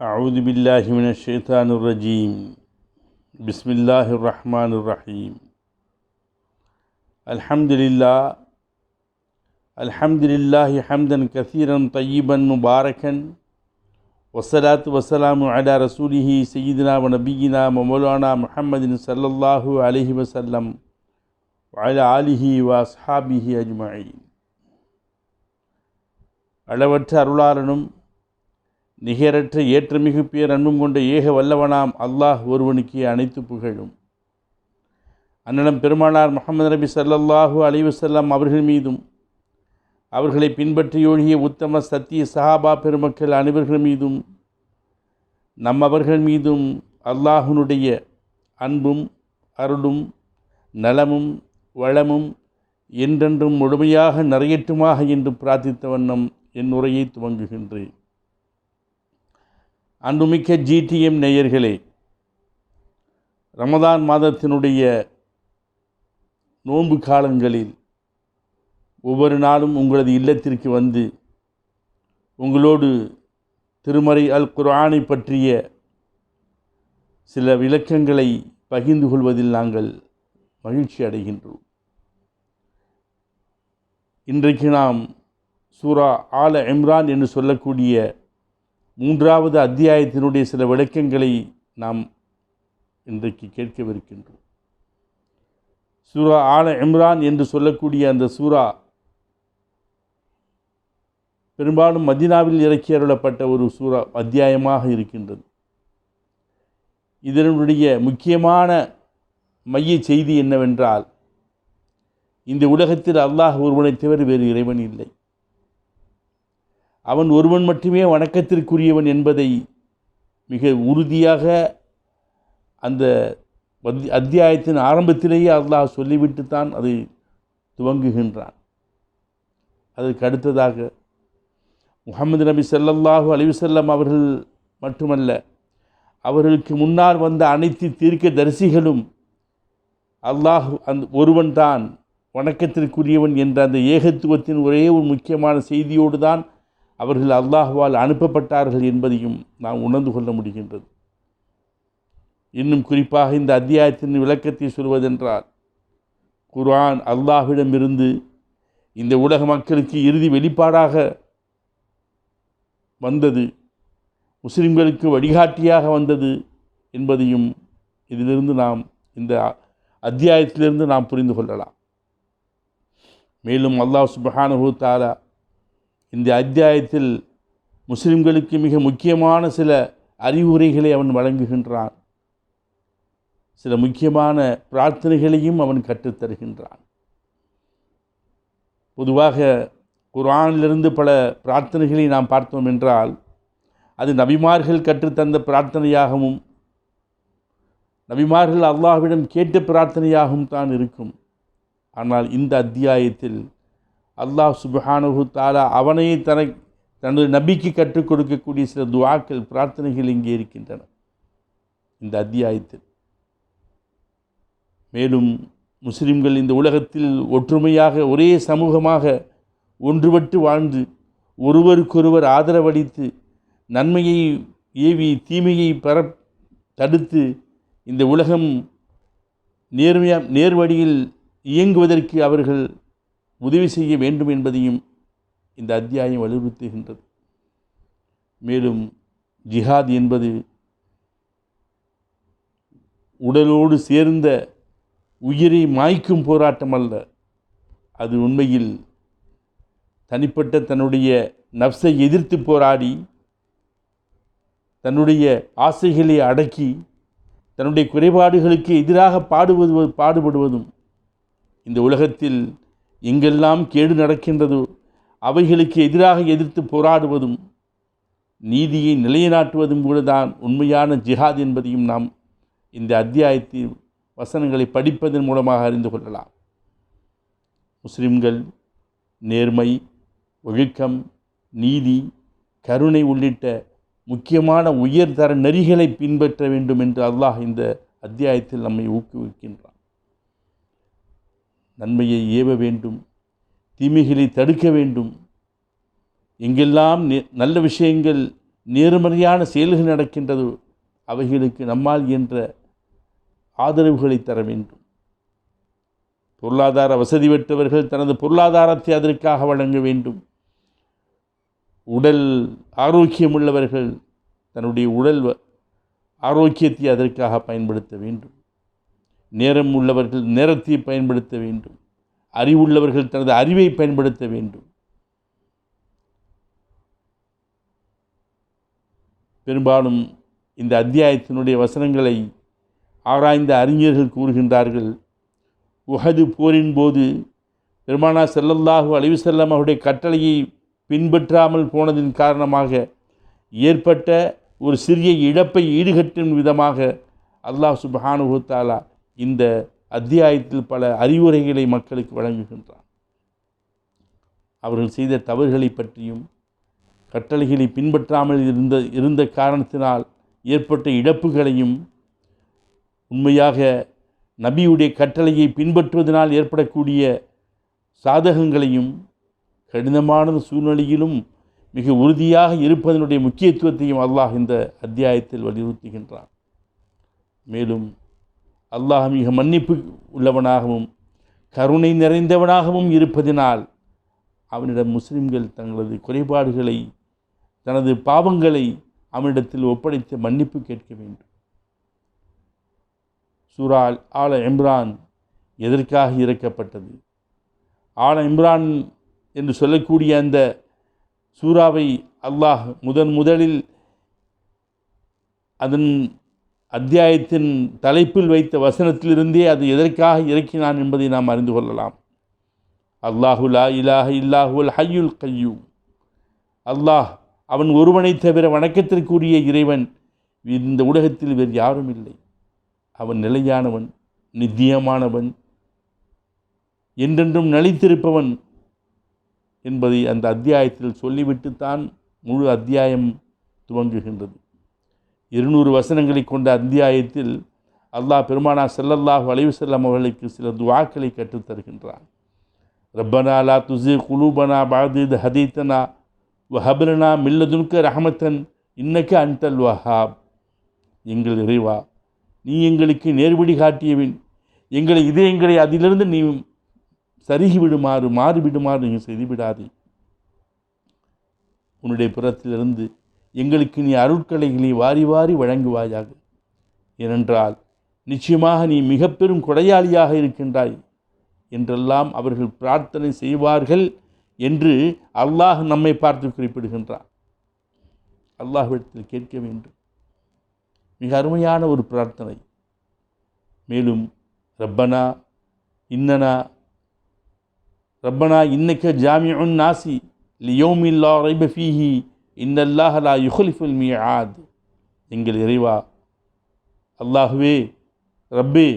أعوذ بالله من الشيطان الرجيم بسم الله الرحمن الرحيم الحمد لله الحمد لله حمدا كثيرا طيبا مباركا والصلاة والسلام على رسوله سيدنا ونبينا ومولانا محمد صلى الله عليه وسلم وعلى آله وأصحابه أجمعين அளவற்ற அருளாளனும் நிகரற்ற ஏற்றமிகு பேரன்பும் கொண்ட ஏக வல்லவனாம் அல்லாஹ் ஒருவனுக்கு அனைத்து புகழும். அன்னிடம் பெருமானார் முகமது நபி ஸல்லல்லாஹு அலைஹி வஸல்லம் அவர்கள் மீதும் அவர்களை பின்பற்றியொழிய உத்தம சத்திய சஹாபா பெருமக்கள் அனைவர்கள் மீதும் நம்மவர்கள் மீதும் அல்லாஹுனுடைய அன்பும் அருளும் நலமும் வளமும் என்றென்றும் முழுமையாக நிறையட்டுமாக என்று பிரார்த்தித்த வண்ணம் என் உரையை துவங்குகின்றேன். அன்புமிக்க ஜிடிஎம் நேயர்களே ரமதான் மாதத்தினுடைய நோன்பு காலங்களில் ஒவ்வொரு நாளும் உங்களது இல்லத்திற்கு வந்து உங்களோடு திருமறை அல் குர்ஆனை பற்றிய சில விளக்கங்களை பகிர்ந்து கொள்வதில் நாங்கள் மகிழ்ச்சி அடைகின்றோம். இன்றைக்கு நாம் சூரா ஆல இம்ரான் என்று சொல்லக்கூடிய மூன்றாவது அத்தியாயத்தினுடைய சில விளக்கங்களை நாம் இன்றைக்கு கேட்கவிருக்கின்றோம். சூரா ஆல இம்ரான் என்று சொல்லக்கூடிய அந்த சூரா பெரும்பாலும் மதினாவில் இறக்கி அருளப்பட்ட ஒரு சூரா அத்தியாயமாக இருக்கின்றது. இதனுடைய முக்கியமான மைய செய்தி என்னவென்றால் இந்த உலகத்தில் அல்லாஹ் ஒருவனை தவிர வேறு இறைவன் இல்லை. அவன் ஒருவன் மட்டுமே வணக்கத்திற்குரியவன் என்பதை மிக உறுதியாக அந்த அத்தியாயத்தின் ஆரம்பத்திலேயே அல்லாஹ் சொல்லிவிட்டு தான் அதை துவங்குகின்றான். அதற்கு அடுத்ததாக முகமது நபி செல்லல்லாஹு அலைஹி அவர்கள் மட்டுமல்ல அவர்களுக்கு முன்னால் வந்த அனைத்து தீர்க்க தரிசிகளும் அல்லாஹ் அந்த ஒருவன் தான் வணக்கத்திற்குரியவன் என்ற அந்த ஏகத்துவத்தின் ஒரே ஒரு முக்கியமான செய்தியோடு தான் அவர்கள் அல்லாஹ்வால் அனுப்பப்பட்டார்கள் என்பதையும் நாம் உணர்ந்து கொள்ள முடிகின்றது. இன்னும் குறிப்பாக இந்த அத்தியாயத்தின் விளக்கத்தை சொல்வதென்றால் குர்ஆன் அல்லாஹ்விடமிருந்து இந்த உலக மக்களுக்கு இறுதி வெளிப்பாடாக வந்தது முஸ்லிம்களுக்கு வழிகாட்டியாக வந்தது என்பதையும் இதிலிருந்து நாம் இந்த அத்தியாயத்திலிருந்து நாம் புரிந்து கொள்ளலாம். மேலும் அல்லாஹ் சுப்ஹானஹு தஆலா இந்த அத்தியாயத்தில் முஸ்லிம்களுக்கு மிக முக்கியமான சில அறிவுரைகளை அவன் வழங்குகின்றான். சில முக்கியமான பிரார்த்தனைகளையும் அவன் கற்றுத்தருகின்றான் பொதுவாக குரானிலிருந்து பல பிரார்த்தனைகளை நாம் பார்த்தோம் என்றால் அது நபிமார்கள் கற்றுத்தந்த பிரார்த்தனையாகவும் நபிமார்கள் அல்லாஹ்விடம் கேட்ட பிரார்த்தனையாகவும் தான் இருக்கும். ஆனால் இந்த அத்தியாயத்தில் அல்லாஹ் சுப்ஹானஹு தாலா அவனையே தன தனது நபிக்கு கற்றுக் கொடுக்கக்கூடிய சில துவாக்கள் பிரார்த்தனைகள் இங்கே இருக்கின்றன. இந்த அத்தியாயத்தில். மேலும் முஸ்லிம்கள் இந்த உலகத்தில் ஒற்றுமையாக ஒரே சமூகமாக ஒன்றுபட்டு வாழ்ந்து ஒருவருக்கொருவர் ஆதரவளித்து நன்மையை ஏவி தீமையை பெற தடுத்து இந்த உலகம் நேர்மையா நேர்வழியில் இயங்குவதற்கு அவர்கள் உதவி செய்ய வேண்டும் என்பதையும் இந்த அத்தியாயம் வலியுறுத்துகின்றது. மேலும் ஜிஹாத் என்பது உடலோடு சேர்ந்த உயிரை மாய்க்கும் போராட்டம் அல்ல. அது உண்மையில் தனிப்பட்ட தன்னுடைய நப்சை எதிர்த்து போராடி தன்னுடைய ஆசைகளை அடக்கி தன்னுடைய குறைபாடுகளுக்கு எதிராக பாடுவது பாடுபடுவதும் இந்த உலகத்தில் எங்கெல்லாம் கேடு நடக்கின்றதோ. அவைகளுக்கு எதிராக எதிர்த்து போராடுவதும் நீதியை நிலைநாட்டுவதும் கூட தான் உண்மையான ஜிஹாத் என்பதையும் நாம் இந்த அத்தியாயத்தின் வசனங்களை படிப்பதன் மூலமாக அறிந்து கொள்ளலாம். முஸ்லிம்கள் நேர்மை ஒழுக்கம் நீதி கருணை உள்ளிட்ட முக்கியமான உயர்தர நெறிகளை பின்பற்ற வேண்டும் என்று அல்லாஹ் இந்த அத்தியாயத்தில் நம்மை ஊக்குவிக்கின்றான். நன்மையை ஏவ வேண்டும் தீமைகளை தடுக்க வேண்டும். எங்கெல்லாம் நே- நல்ல விஷயங்கள் நேர்மறையான செயல்கள் நடக்கின்றதோ அவைகளுக்கு நம்மால் என்ற ஆதரவுகளை தர வேண்டும். பொருளாதார வசதி பெற்றவர்கள் தனது பொருளாதாரத்தை அதற்காக வழங்க வேண்டும். உடல் ஆரோக்கியம் உள்ளவர்கள் தன்னுடைய உடல் வ- ஆரோக்கியத்தை அதற்காக பயன்படுத்த வேண்டும். நேரம் உள்ளவர்கள் நேரத்தை பயன்படுத்த வேண்டும். அறிவுள்ளவர்கள் தனது அறிவை பயன்படுத்த வேண்டும். பெரும்பாலும் இந்த அத்தியாயத்தினுடைய வசனங்களை ஆராய்ந்த அறிஞர்கள் கூறுகின்றார்கள். உஹது போரின் போது பெருமானா ஸல்லல்லாஹு அழிவு வஸல்லம் அவருடைய கட்டளையை பின்பற்றாமல் போனதின் காரணமாக ஏற்பட்ட ஒரு சிறிய இழப்பை ஈடுகட்டும் விதமாக அல்லாஹ் சுபஹானுகுத்தாலா இந்த அத்தியாயத்தில் பல அறிவுரைகளை மக்களுக்கு வழங்குகின்றான். அவர்கள் செய்த தவறுகளை பற்றியும் கட்டளைகளை பின்பற்றாமல் இருந்த இருந்த காரணத்தினால் ஏற்பட்ட இழப்புகளையும் உண்மையாக நபியுடைய கட்டளையை பின்பற்றுவதனால் ஏற்படக்கூடிய சாதகங்களையும் கடினமான சூழ்நிலையிலும் மிக உறுதியாக இருப்பதனுடைய முக்கியத்துவத்தையும் அல்லாஹ் இந்த அத்தியாயத்தில் வலியுறுத்துகின்றான். மேலும் அல்லாஹ் மிக மன்னிப்பு உள்ளவனாகவும் கருணை நிறைந்தவனாகவும் இருப்பதினால் அவனிடம் முஸ்லிம்கள் தங்களது குறைபாடுகளை தனது பாவங்களை அவனிடத்தில் ஒப்படைத்து மன்னிப்பு கேட்க வேண்டும். சூரா ஆல இம்ரான் எதற்காக இறக்கப்பட்டது? ஆல இம்ரான் என்று சொல்லக்கூடிய அந்த சூறாவை அல்லாஹ் முதன் முதலில் அதன் அத்தியாயத்தின் தலைப்பில் வைத்த வசனத்திலிருந்தே அது எதற்காக இறக்கினான் என்பதை நாம் அறிந்து கொள்ளலாம். அல்லாஹு லா இலாஹ இல்லாஹுல் ஹய்யுல் கையூ அல்லாஹ் அவன் ஒருவனை தவிர வணக்கத்திற்குரிய இறைவன். இந்த உலகத்தில் வேறு யாரும் இல்லை. அவன் நிலையானவன் நித்தியமானவன் என்றென்றும் நிலைத்திருப்பவன் என்பதை அந்த அத்தியாயத்தில் சொல்லிவிட்டுத்தான் முழு அத்தியாயம் துவங்குகின்றது. இருநூறு வசனங்களை கொண்ட அத்தியாயத்தில் அல்லாஹ் பெருமானா செல்லல்லாஹ் வளைவு செல்லம் அவர்களுக்கு சில துவாக்களை கற்றுத் தருகின்றான். ரப்பனா லா துசி குலூபனா பஅது ஹதீத்தனா வஹப்லனா மில்லதுன்க ரஹமத்தன் இன்னக்க அன்டல் வஹாப். எங்கள் இறைவா நீ எங்களுக்கு நேர்வழி காட்டியவின் எங்களை இதயங்களை அதிலிருந்து நீ சருகிவிடுமாறு மாறிவிடுமாறு நீ செய்துவிடாதே. உன்னுடைய புறத்திலிருந்து எங்களுக்கு நீ அருட்கலைகளை வாரி வாரி வழங்குவாயாக. ஏனென்றால் நிச்சயமாக நீ மிக பெரும் கொடையாளியாக இருக்கின்றாய் என்றெல்லாம் அவர்கள் பிரார்த்தனை செய்வார்கள் என்று அல்லாஹ் நம்மை பார்த்து குறிப்பிடுகின்றான். அல்லாஹ்விடத்தில் கேட்க வேண்டும். மிக அருமையான ஒரு பிரார்த்தனை. மேலும் ரப்பனா இன்னனா ரப்பனா இன்னக்க ஜாமியுன் நாசி லியோமின் லா இன்னல்லாஹலா யுஹலிஃபுல் மீ ஆத் எங்கள் இறைவா அல்லாஹுவே ரப்பே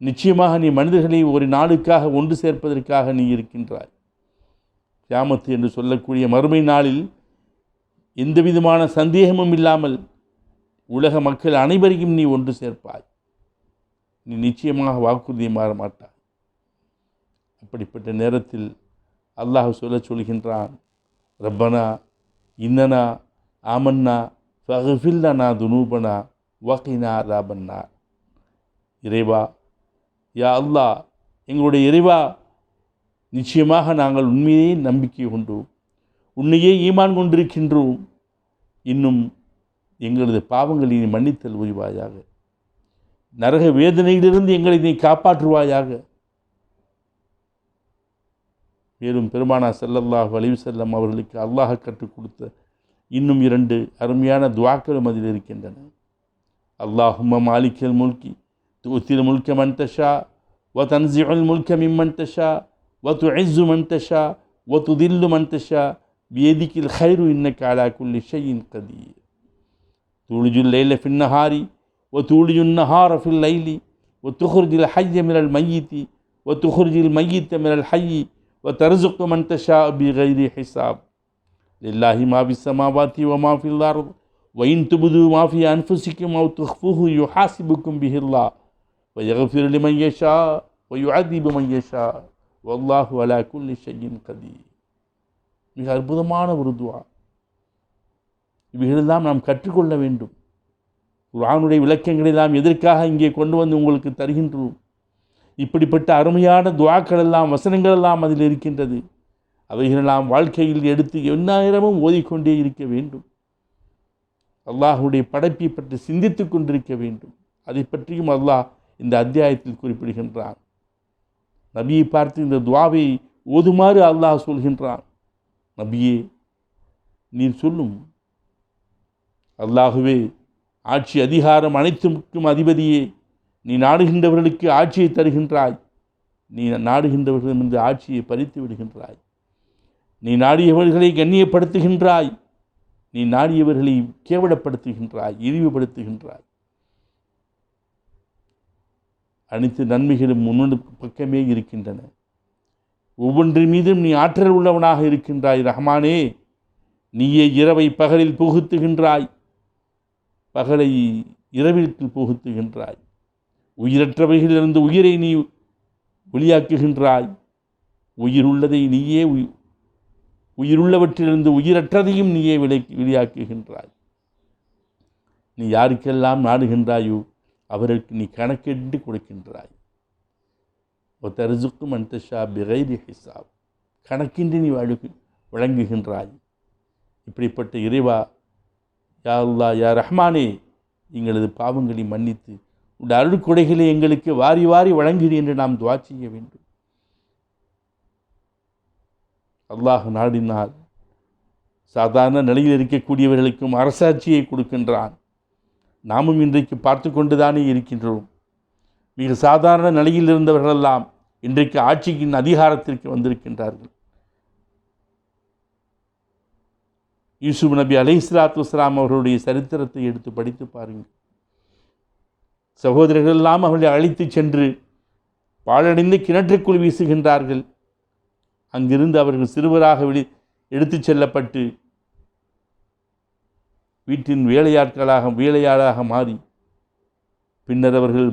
நிச்சயமாக நீ மனிதர்களை ஒரு நாளுக்காக ஒன்று சேர்ப்பதற்காக நீ இருக்கின்றாய். கியாமத்து என்று சொல்லக்கூடிய மறுமை நாளில் எந்த விதமான சந்தேகமும் இல்லாமல் உலக மக்கள் அனைவரையும் நீ ஒன்று சேர்ப்பாய். நீ நிச்சயமாக வாக்குறுதியை மாற மாட்டாய். அப்படிப்பட்ட நேரத்தில் அல்லாஹ் சொல்ல சொல்கின்றான் ரப்பனா இன்னனா ஆமன்னா ஃபஹஃபில்லனா துனூபனா வகினா ராபன்னா இறைவா யா அல்லா எங்களுடைய இறைவா நிச்சயமாக நாங்கள் உண்மையே நம்பிக்கை கொண்டோம் உன்னையே ஈமான் கொண்டிருக்கின்றோம். இன்னும் எங்களது பாவங்களை நீ மன்னித்தல் உரிவாயாக. நரக வேதனையிலிருந்து எங்களை நீ காப்பாற்றுவாயாக. மேலும் பெருமானா செல்லல்லாஹ் வலிவு செல்லம் அவர்களுக்கு அல்லாஹ் கற்றுக் கொடுத்த இன்னும் இரண்டு அருமையான துவாக்களும் அதில் இருக்கின்றன அல்லாஹும் மாலிக்கல் முல்கி தூத்திர முல்க மந்தஷா வ தன்சியுல் முல்க மிம்மந்தஷா வ து ஐசு மந்தஷா வ துதில்லு மந்தஷா வேதிக்கில் ஹைரு இன்ன காலா குல்லி ஷையின் கதி தூளிஜுல் லைல ஃபின்னஹாரி வ தூளிஜுன் நஹார ஃபில் லைலி வ துஹுர்ஜில் ஹையமிரல் மையித்தி வ துஹுர்ஜில் மையீத்த மிரல் ஹையி وترزق من تشاء بغير حساب لله ما في السماوات وما في الأرض وإن تبدوا ما في أنفسكم أو تخفوه يحاسبكم به الله ويغفر لمن يشاء ويعذب من يشاء والله على كل شيء قدير மிக அற்புதமான ஒரு துவா இவைகளெல்லாம் நாம் கற்றுக்கொள்ள வேண்டும் குர்ஆனுடைய விளக்கங்களை நாம் எதற்காக இங்கே கொண்டு வந்து உங்களுக்கு தருகின்றோம் இப்படிப்பட்ட அருமையான துவாக்கள் எல்லாம் வசனங்கள் எல்லாம் அதில் இருக்கின்றது. அவைகளெல்லாம் வாழ்க்கையில் எடுத்து எந்நேரமும் ஓதிக்கொண்டே இருக்க வேண்டும். அல்லாஹுடைய படைப்பை பற்றி சிந்தித்து கொண்டிருக்க வேண்டும். அதை பற்றியும் அல்லாஹ் இந்த அத்தியாயத்தில் குறிப்பிடுகின்றான். நபியை பார்த்து இந்த துவாவை ஓதுமாறு அல்லாஹ் சொல்கின்றான். நபியே நீர் சொல்லும். அல்லாஹுவே ஆட்சி அதிகாரம் அனைத்துக்கும் அதிபதியே நீ நாடுகின்றவர்களுக்கு ஆட்சியை தருகின்றாய். நீ நாடுகின்றவர்களிடமிருந்து ஆட்சியை பறித்து விடுகின்றாய். நீ நாடியவர்களை கண்ணியப்படுத்துகின்றாய். நீ நாடியவர்களை கேவலப்படுத்துகின்றாய் இழிவுபடுத்துகின்றாய். அனைத்து நன்மைகளும் முன்னோடு பக்கமே இருக்கின்றன. ஒவ்வொன்றின் மீதும் நீ ஆற்றல் உள்ளவனாக இருக்கின்றாய் ரஹ்மானே. நீயே இரவை பகலில் புகுத்துகின்றாய். பகலை இரவிற்கு புகுத்துகின்றாய். உயிரற்றவைகளிலிருந்து உயிரை நீ வெளியாக்குகின்றாய். உயிருள்ளதை நீயே உயிருள்ளவற்றிலிருந்து உயிரற்றதையும் நீயே விலை வெளியாக்குகின்றாய். நீ யாருக்கெல்லாம் நாடுகின்றாயோ அவருக்கு நீ கணக்கெட்டு கொடுக்கின்றாய். ஒத்தரிசுக்கும் அந்தஷா பிகைரி ஹிசாப். கணக்கின்றி நீ வழங்கு வழங்குகின்றாய். இப்படிப்பட்ட இறைவா யா அல்லா யா ரஹ்மானே எங்களது பாவங்களை மன்னித்து உடைய அருட்கொடைகளை எங்களுக்கு வாரி வாரி வழங்குகிறீ என்று நாம் துவா செய்ய வேண்டும். அல்லாஹ் நாடினால் சாதாரண நிலையில் இருக்கக்கூடியவர்களுக்கும் அரசாட்சியை கொடுக்கின்றான். நாமும் இன்றைக்கு பார்த்து கொண்டுதானே இருக்கின்றோம். மிக சாதாரண நிலையில் இருந்தவர்களெல்லாம் இன்றைக்கு ஆட்சியின் அதிகாரத்திற்கு வந்திருக்கின்றார்கள். யூசுப் நபி அலை இஸ்லாத்து வஸ்லாம் அவர்களுடைய சரித்திரத்தை எடுத்து படித்து பாருங்கள். சகோதரர்கள் எல்லாம் அவர்களை அழைத்து சென்று பாழடைந்து கிணற்றுக்குள் வீசுகின்றார்கள். அங்கிருந்து அவர்கள் சிறுவராக வெளி எடுத்துச் செல்லப்பட்டு வீட்டின் வேலையாட்களாக வேலையாளாக மாறி பின்னர் அவர்கள்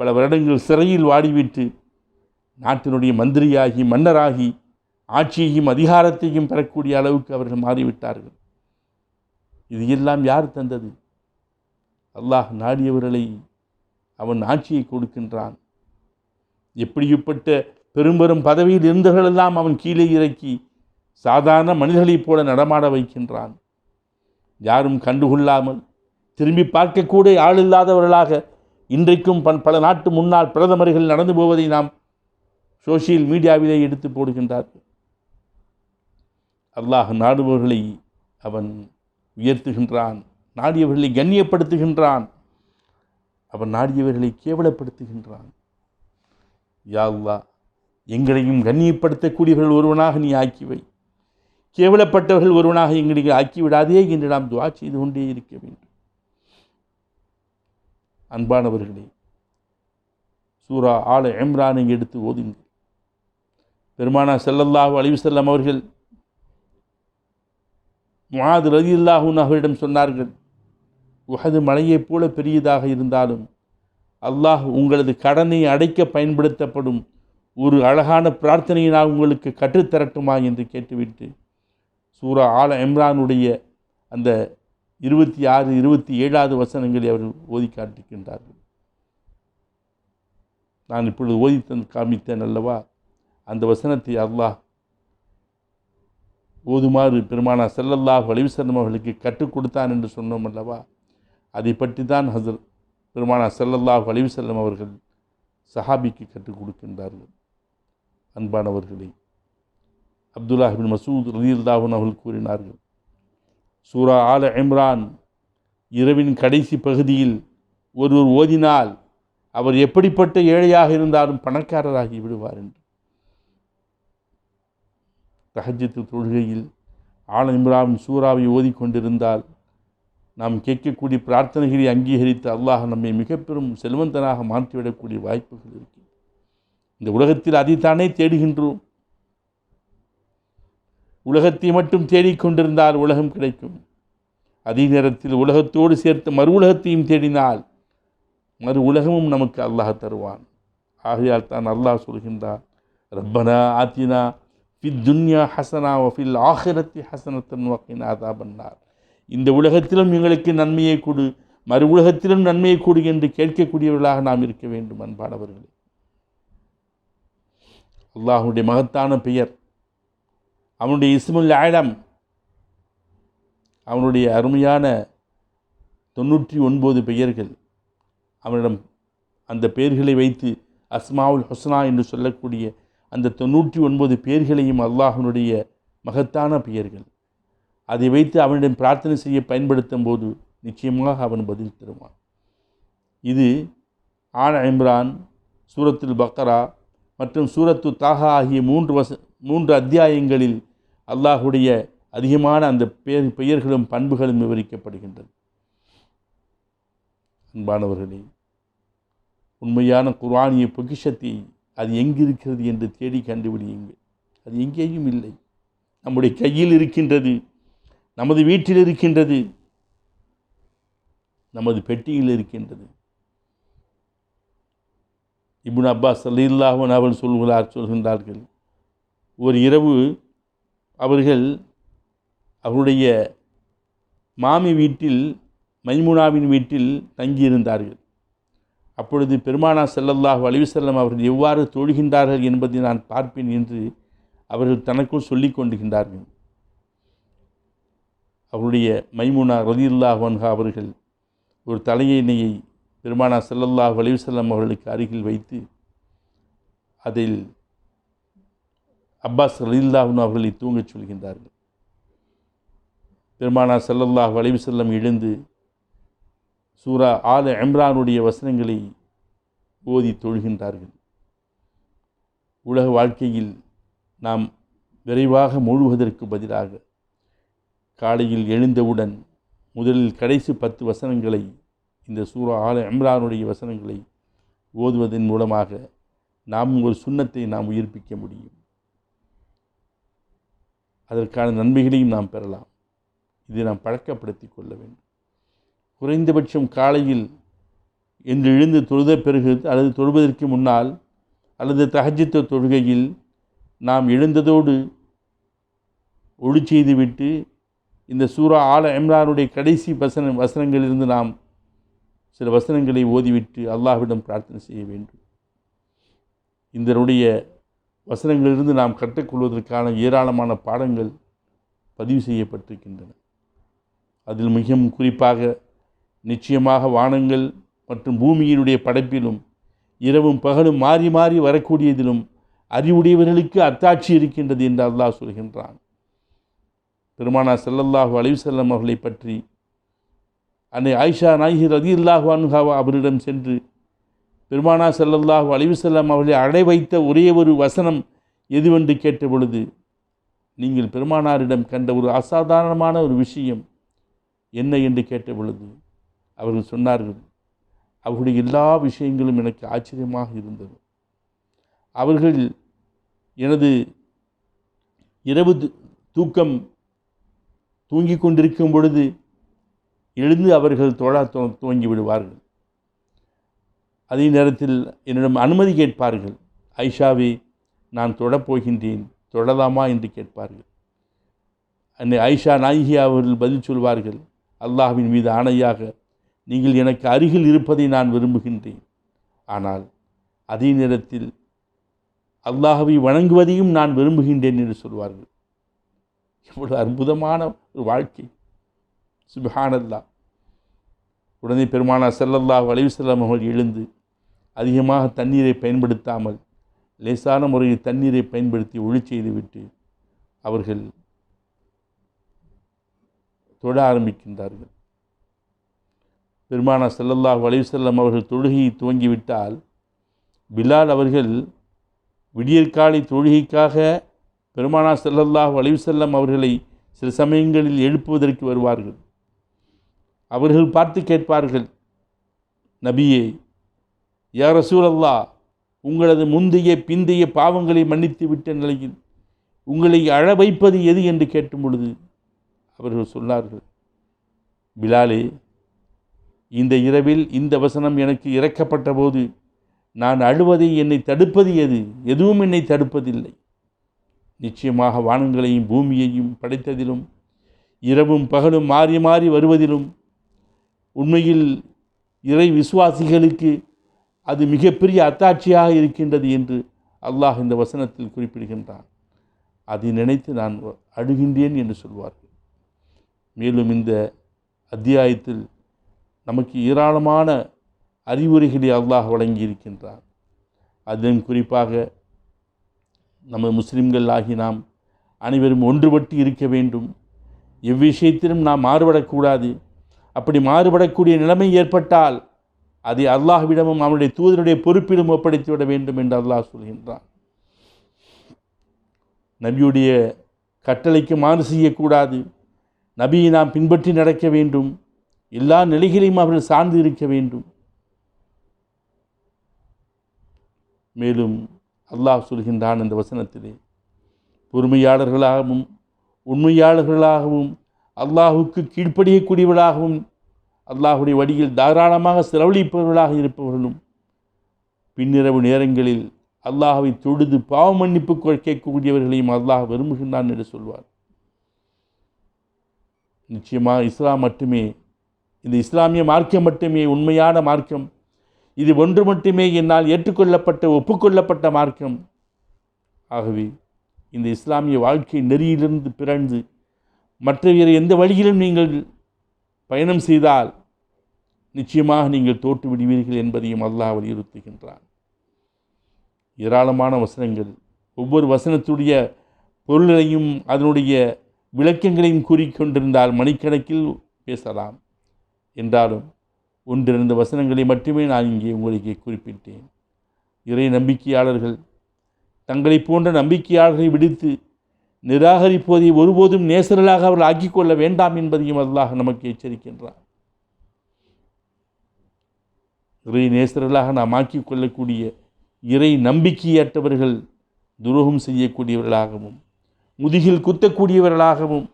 பல வருடங்கள் சிறையில் வாடிவிட்டு நாட்டினுடைய மந்திரியாகி மன்னராகி ஆட்சியையும் அதிகாரத்தையும் பெறக்கூடிய அளவுக்கு அவர்கள் மாறிவிட்டார்கள். இது எல்லாம் யார் தந்தது? அல்லாஹ் நாடியவர்களை அவன் ஆட்சியை கொடுக்கின்றான். எப்படிப்பட்ட பெரும்பெரும் பதவியில் இருந்தவர்களெல்லாம் அவன் கீழே இறக்கி சாதாரண மனிதர்களைப் போல நடமாட வைக்கின்றான். யாரும் கண்டுகொள்ளாமல் திரும்பி பார்க்கக்கூட ஆள் இல்லாதவர்களாக இன்றைக்கும் பன் பல நாட்டு முன்னாள் பிரதமர்கள் நடந்து போவதை நாம் சோஷியல் மீடியாவிலே எடுத்து போடுகின்றார்கள். அல்லாஹ் நாடுபவர்களை அவன் உயர்த்துகின்றான் நாடியவர்களை கண்ணியப்படுத்துகின்றான். அவன் நாடியவர்களை கேவலப்படுத்துகின்றான். யா எங்களையும் கண்ணியப்படுத்தக்கூடியவர்கள் ஒருவனாக நீ ஆக்கிவை கேவலப்பட்டவர்கள் ஒருவனாக எங்களை ஆக்கிவிடாதே என்று நாம் துவா செய்து கொண்டே இருக்க வேண்டும். அன்பானவர்களே சூரா ஆல எம்ரானை எடுத்து ஓதுங்கள். பெருமானா செல்லல்லாஹு அழிவு செல்லம் அவர்கள் முஆது ரலியல்லாஹு அவரிடம் சொன்னார்கள் உகது மலையைப் போல பெரியதாக இருந்தாலும் அல்லாஹ் உங்களது கடனை அடைக்க பயன்படுத்தப்படும் ஒரு அழகான பிரார்த்தனையை நான் உங்களுக்கு கற்றுத்தரட்டுமா என்று கேட்டுவிட்டு சூரா ஆல இம்ரானுடைய அந்த இருபத்தி ஆறு இருபத்தி ஏழாவது வசனங்களை அவர் ஓதி காட்டுகின்றார்கள் நான் இப்பொழுது ஓதி தந்து காமித்தேன் அல்லவா? அந்த வசனத்தை அல்லாஹ் ஓதுமாறு பெருமானா செல்லல்லாஹ் வலிவுசல்லம் அவர்களுக்கு கற்றுக் கொடுத்தான் என்று சொன்னோம் அல்லவா? அதை பற்றி தான் ஹசர் பெருமானா செல்லல்லாஹ் வலிவுசல்லம் அவர்கள் சஹாபிக்கு கற்றுக் கொடுக்கின்றார்கள். அன்பானவர்களே அப்துல்லாஹிபின் மசூத் ரதியுல்லாஹன் அவர்கள் கூறினார்கள் சூரா ஆல இம்ரான் இரவின் கடைசி பகுதியில் ஒருவர் ஓதினால் அவர் எப்படிப்பட்ட ஏழையாக இருந்தாலும் பணக்காரராகி விடுவார் என்று. தஹஜத்து தொழுகையில் ஆல இம்ரான் சூறாவை ஓதிக்கொண்டிருந்தால் நாம் கேட்கக்கூடிய பிரார்த்தனைகளை அங்கீகரித்து அல்லாஹ் நம்மை மிக பெரும் செல்வந்தனாக மாற்றிவிடக்கூடிய வாய்ப்புகள் இருக்குது இந்த உலகத்தில் அதைத்தானே தேடுகின்றோம். உலகத்தை மட்டும் தேடிக்கொண்டிருந்தால் உலகம் கிடைக்கும். அதே நேரத்தில் உலகத்தோடு சேர்த்து மறு உலகத்தையும் தேடினால் மறு உலகமும் நமக்கு அல்லாஹ் தருவான். ஆகையால் தான் அல்லாஹ் சொல்கின்றார் ரப்பனா ஆத்தினா ஃபி துன்யா ஹசனா வஃபில் ஆஹிரத்தி ஹசனத்தன் வக்கின் ஆதாபன்னார் இந்த உலகத்திலும் எங்களுக்கு நன்மையை கொடு. மறு உலகத்திலும் நன்மையை கொடு என்று கேட்கக்கூடியவர்களாக நாம் இருக்க வேண்டும் அன்பானவர்களே அல்லாஹுடைய மகத்தான பெயர். அவனுடைய இஸ்முல் ஆழம் அவனுடைய அருமையான தொண்ணூற்றி ஒன்பது பெயர்கள். அவனிடம் அந்த பெயர்களை வைத்து அஸ்மாவுல் ஹொஸ்னா என்று சொல்லக்கூடிய அந்த தொண்ணூற்றி ஒன்பது பெயர்களையும் அல்லாஹனுடைய மகத்தான பெயர்கள். அதை வைத்து அவனிடம் பிரார்த்தனை செய்ய பயன்படுத்தும் போது நிச்சயமாக அவன் பதில் தருவான். இது ஆன இம்ரான் சூரத்துல் பக்கரா மற்றும் சூரத்து தாகா ஆகிய மூன்று வச மூன்று அத்தியாயங்களில் அல்லாஹுடைய அதிகமான அந்த பெயர் பெயர்களும் பண்புகளும் விவரிக்கப்படுகின்றது அன்பானவர்களே உண்மையான குர்ஆனிய பொக்கிஷத்தை அது எங்கிருக்கிறது என்று தேடி கண்டுபிடியுங்கள். அது எங்கேயும் இல்லை. நம்முடைய கையில் இருக்கின்றது நமது வீட்டில் இருக்கின்றது. நமது பெட்டியில் இருக்கின்றது. இபுன் அப்பாஸ் அல்லாஹன் அவர்கள் சொல்கிறார் சொல்கின்றார்கள். ஒரு இரவு அவர்கள் அவருடைய மாமி வீட்டில் மைமுனாவின் வீட்டில் தங்கியிருந்தார்கள். அப்பொழுது பெருமானா செல்லல்லாஹ் அலிவசல்லம் அவர்கள் எவ்வாறு தொழுகின்றார்கள் என்பதை நான் பார்ப்பேன் என்று அவர்கள் தனக்குள் சொல்லிக் கொண்டுகின்றார்கள் அவருடைய மைமுனா ரதியுல்லாஹன்ஹா அவர்கள் ஒரு தலையணையை பெருமானா செல்லல்லாஹ் வலிவுசல்லம் அவர்களுக்கு அருகில் வைத்து அதில் அப்பாஸ் ரலில்லாஹுன் அவர்களை தூங்கச் சொல்கின்றார்கள். பெருமானா செல்லல்லாஹ் வலிவுசல்லம் எழுந்து சூரா ஆல இம்ரானுடைய வசனங்களை ஓதி தொழுகின்றார்கள். உலக வாழ்க்கையில் நாம் விரைவாக மூழ்குவதற்கு பதிலாக காலையில் எழுந்தவுடன் முதலில் கடைசி பத்து வசனங்களை இந்த சூரா ஆல இம்ரானுடைய வசனங்களை ஓதுவதன் மூலமாக நாம் ஒரு சுண்ணத்தை நாம் உயிர்ப்பிக்க முடியும். அதற்கான நன்மைகளையும் நாம் பெறலாம். இதை நாம் பழக்கப்படுத்தி கொள்ள வேண்டும். குறைந்தபட்சம் காலையில் என்று எழுந்து தொழுத பிறகு அல்லது தொழுவதற்கு முன்னால் அல்லது தகஜித்த தொழுகையில் நாம் எழுந்ததோடு ஒளி செய்துவிட்டு இந்த சூரா ஆல இம்ரானுடைய கடைசி வசன வசனங்களிலிருந்து நாம் சில வசனங்களை ஓதிவிட்டு அல்லாஹ்விடம் பிரார்த்தனை செய்ய வேண்டும். இதனுடைய வசனங்களிலிருந்து நாம் கற்றுக்கொள்வதற்கான ஏராளமான பாடங்கள் பதிவு செய்யப்பட்டிருக்கின்றன. அதில் மிகவும் குறிப்பாக நிச்சயமாக வானங்கள் மற்றும் பூமியினுடைய படைப்பிலும் இரவும் பகலும் மாறி மாறி வரக்கூடியதிலும் அறிவுடையவர்களுக்கு அத்தாட்சி இருக்கின்றது என்று அல்லாஹ் சொல்கின்றான். பெருமானா செல்லல்லாஹு அலிவசல்லம் அவர்களை பற்றி. அன்னை ஆயிஷா நாயகி ரதி இல்லாஹு அன்ஹாவா அவரிடம் சென்று பெருமானா செல்லல்லாஹு செல்லம் அவர்களை அடை வைத்த ஒரே ஒரு வசனம் எதுவென்று கேட்ட பொழுது நீங்கள் பெருமானாரிடம் கண்ட ஒரு அசாதாரணமான ஒரு விஷயம் என்ன என்று கேட்ட பொழுது அவர்கள் சொன்னார்கள் அவர்களுடைய எல்லா விஷயங்களும் எனக்கு ஆச்சரியமாக இருந்தது. அவர்கள் எனது இரவு தூக்கம் தூங்கிக் கொண்டிருக்கும் பொழுது எழுந்து அவர்கள் தொழ துவங்கி விடுவார்கள். அதே நேரத்தில் என்னிடம் அனுமதி கேட்பார்கள். ஐஷாவே நான் தொடப்போகின்றேன் தொடலாமா? என்று கேட்பார்கள். அன்னை ஐஷா நாயகி அவர்கள் பதில் சொல்வார்கள். அல்லாஹ்வின் மீது ஆணையாக நீங்கள் எனக்கு அருகில் இருப்பதை நான் விரும்புகின்றேன். ஆனால் அதே நேரத்தில் அல்லாஹவை வணங்குவதையும் நான் விரும்புகின்றேன் என்று சொல்வார்கள். எவ்வளவு அற்புதமான ஒரு வாழ்க்கை. சுபஹானல்லா உடனே பெருமானா செல்லல்லா வளைவு செல்லம் அவர்கள் எழுந்து அதிகமாக தண்ணீரை பயன்படுத்தாமல் லேசான முறையில் தண்ணீரை பயன்படுத்தி ஒளி செய்துவிட்டு அவர்கள் தொழ ஆரம்பிக்கின்றார்கள். பெருமானா செல்லல்லா வளைவு செல்லம் அவர்கள் தொழுகையை துவங்கிவிட்டால் பிலால் அவர்கள் விடியற்காலை தொழுகைக்காக பெருமானா செல்லல்லாஹ் வலிவு செல்லம் அவர்களை சில சமயங்களில் எழுப்புவதற்கு வருவார்கள். அவர்கள் பார்த்து கேட்பார்கள் நபியே யா ரசூலல்லா உங்களது முந்தைய பிந்தைய பாவங்களை மன்னித்து விட்ட நிலையில் உங்களை அழ வைப்பது எது? என்று கேட்டும் பொழுது அவர்கள் சொன்னார்கள் பிலாலே இந்த இரவில் இந்த வசனம் எனக்கு இறக்கப்பட்ட போது நான் அழுவதை என்னை தடுப்பது எது? எதுவும் என்னை தடுப்பதில்லை. நிச்சயமாக வானங்களையும் பூமியையும் படைத்ததிலும் இரவும் பகலும் மாறி மாறி வருவதிலும் உண்மையில் இறை விசுவாசிகளுக்கு அது மிகப்பெரிய அத்தாட்சியாக இருக்கின்றது என்று அல்லாஹ் இந்த வசனத்தில் குறிப்பிடுகின்றான். அதை நினைத்து நான் அழுகின்றேன் என்று சொல்வார்கள் மேலும் இந்த அத்தியாயத்தில் நமக்கு ஏராளமான அறிவுரைகளை அல்லாஹ் வழங்கியிருக்கின்றான். அதன் குறிப்பாக நம்ம முஸ்லிம்கள் ஆகி நாம் அனைவரும் ஒன்றுபட்டு இருக்க வேண்டும். எவ்விஷயத்திலும் நாம் மாறுபடக்கூடாது. அப்படி மாறுபடக்கூடிய நிலைமை ஏற்பட்டால் அதை அல்லாஹ்விடமும் அவனுடைய தூதனுடைய பொறுப்பிலும் ஒப்படைத்துவிட வேண்டும் என்று அல்லாஹ் சொல்கின்றான். நபியுடைய கட்டளைக்கு மாறு செய்யக்கூடாது. நபியை நாம் பின்பற்றி நடக்க வேண்டும். எல்லா நிலைகளையும் அவர்கள் சார்ந்து இருக்க வேண்டும். மேலும் அல்லாஹ் சொல்கின்றான் இந்த வசனத்திலே. பொறுமையாளர்களாகவும் உண்மையாளர்களாகவும் அல்லாஹுக்கு கீழ்ப்படியக்கூடியவர்களாகவும் அல்லாஹுடைய வழியில் தாராளமாக செலவழிப்பவர்களாக இருப்பவர்களும் பின்னிரவு நேரங்களில் அல்லாஹாவை தொழுது பாவ மன்னிப்பு கேட்கக்கூடியவர்களையும் அல்லாஹ் விரும்புகின்றான் என்று சொல்வார். நிச்சயமாக இஸ்லாம் மட்டுமே இந்த இஸ்லாமிய மார்க்கம் மட்டுமே உண்மையான மார்க்கம். இது ஒன்று மட்டுமே என்னால் ஏற்றுக்கொள்ளப்பட்ட ஒப்புக்கொள்ளப்பட்ட மார்க்கம். ஆகவே இந்த இஸ்லாமிய வாழ்க்கை நெறியிலிருந்து பிறந்து மற்ற வேறு எந்த வழியிலும் நீங்கள் பயணம் செய்தால் நிச்சயமாக நீங்கள் தோற்று விடுவீர்கள் என்பதையும் அல்லாஹ் வலியுறுத்துகின்றான். ஏராளமான வசனங்கள். ஒவ்வொரு வசனத்துடைய பொருளையும் அதனுடைய விளக்கங்களையும் கூறிக்கொண்டிருந்தால் மணிக்கணக்கில் பேசலாம். என்றாலும் ஒன்றிரண்டு வசனங்களை மட்டுமே நான் இங்கே உங்களுக்கு குறிப்பிட்டேன். இறை நம்பிக்கையாளர்கள் தங்களை போன்ற நம்பிக்கையாளர்களை விடுத்து நிராகரிப்பதை ஒருபோதும் நேசர்களாக அவர்கள் ஆக்கிக்கொள்ள வேண்டாம் என்பதையும் அல்லாஹ் நமக்கு எச்சரிக்கின்றார் இறை நேசர்களாக நாம் ஆக்கிக் கொள்ளக்கூடிய இறை நம்பிக்கையற்றவர்கள் துரோகம் செய்யக்கூடியவர்களாகவும் முதுகில் குத்தக்கூடியவர்களாகவும்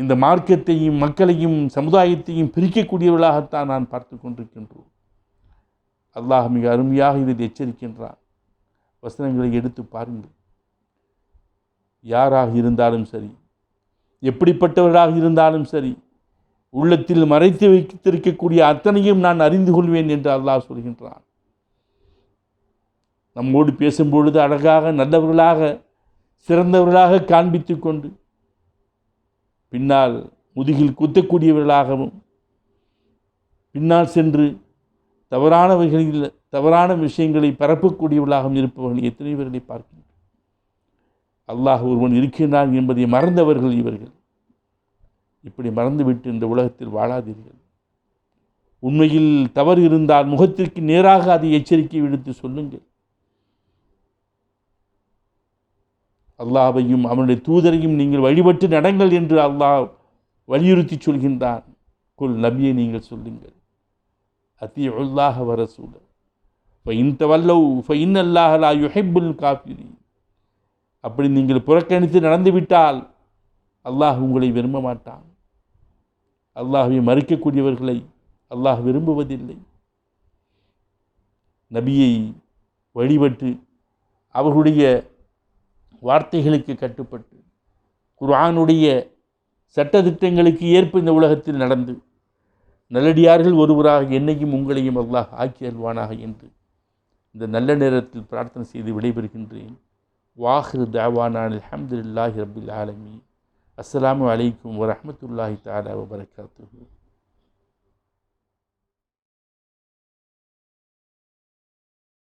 இந்த மார்க்கத்தையும் மக்களையும் சமுதாயத்தையும் பிரிக்கக்கூடியவர்களாகத்தான் நான் பார்த்து கொண்டிருக்கின்றோம். அல்லாஹ் மிக அருமையாக இதில் எச்சரிக்கின்றான். வசனங்களை எடுத்து பாருங்கள். யாராக இருந்தாலும் சரி எப்படிப்பட்டவராக இருந்தாலும் சரி உள்ளத்தில் மறைத்து வைத்திருக்கக்கூடிய அத்தனையும் நான் அறிந்து கொள்வேன் என்று அல்லாஹ் சொல்கின்றான். நம்மோடு பேசும்பொழுது அழகாக நல்லவர்களாக சிறந்தவர்களாக காண்பித்து கொண்டு பின்னால் முதுகில் குத்தக்கூடியவர்களாகவும் பின்னால் சென்று தவறானவர்களில் தவறான விஷயங்களை பரப்பக்கூடியவர்களாகவும் இருப்பவர்கள் எத்தனை பேர்களை பார்க்கின்றனர் அல்லாஹ் ஒருவன் இருக்கின்றான் என்பதை மறந்தவர்கள் இவர்கள். இப்படி மறந்துவிட்டு இந்த உலகத்தில் வாழாதீர்கள். உண்மையில் தவறு இருந்தால் முகத்திற்கு நேராக அதை எச்சரிக்கை விடுத்து சொல்லுங்கள். அல்லாஹையும் அவனுடைய தூதரையும் நீங்கள் வழிபட்டு நடங்கள் என்று அல்லாஹ் வலியுறுத்தி சொல்கின்றான். குல் நபியை நீங்கள் சொல்லுங்கள். அத்தி உல்லாஹ இப்போ இந்த வல்லவ் ஃபைன் அல்லாஹலா யுஹைபுல் காஃபிரி அப்படி நீங்கள் புறக்கணித்து நடந்துவிட்டால் அல்லாஹ் உங்களை விரும்ப மாட்டான். அல்லாஹை மறுக்கக்கூடியவர்களை அல்லாஹ் விரும்புவதில்லை. நபியை வழிபட்டு அவர்களுடைய வார்த்தைகளுக்கு கட்டுப்பட்டு குர்ஆனுடைய சட்டத்திட்டங்களுக்கு ஏற்ப இந்த உலகத்தில் நடந்து நல்லடியார்கள் ஒருவராக என்னையும் உங்களையும் அல்லாஹ் ஆக்கி அல்வானாக என்று இந்த நல்ல நேரத்தில் பிரார்த்தனை செய்து விடைபெறுகின்றேன். வாஹிர் தாவானான் அலமதுல்லாஹி ரபுல் ஆலமி அஸ்ஸலாமு வலைக்கம் வரமத்துல்லாஹி தாலா வபரகாத்துஹு.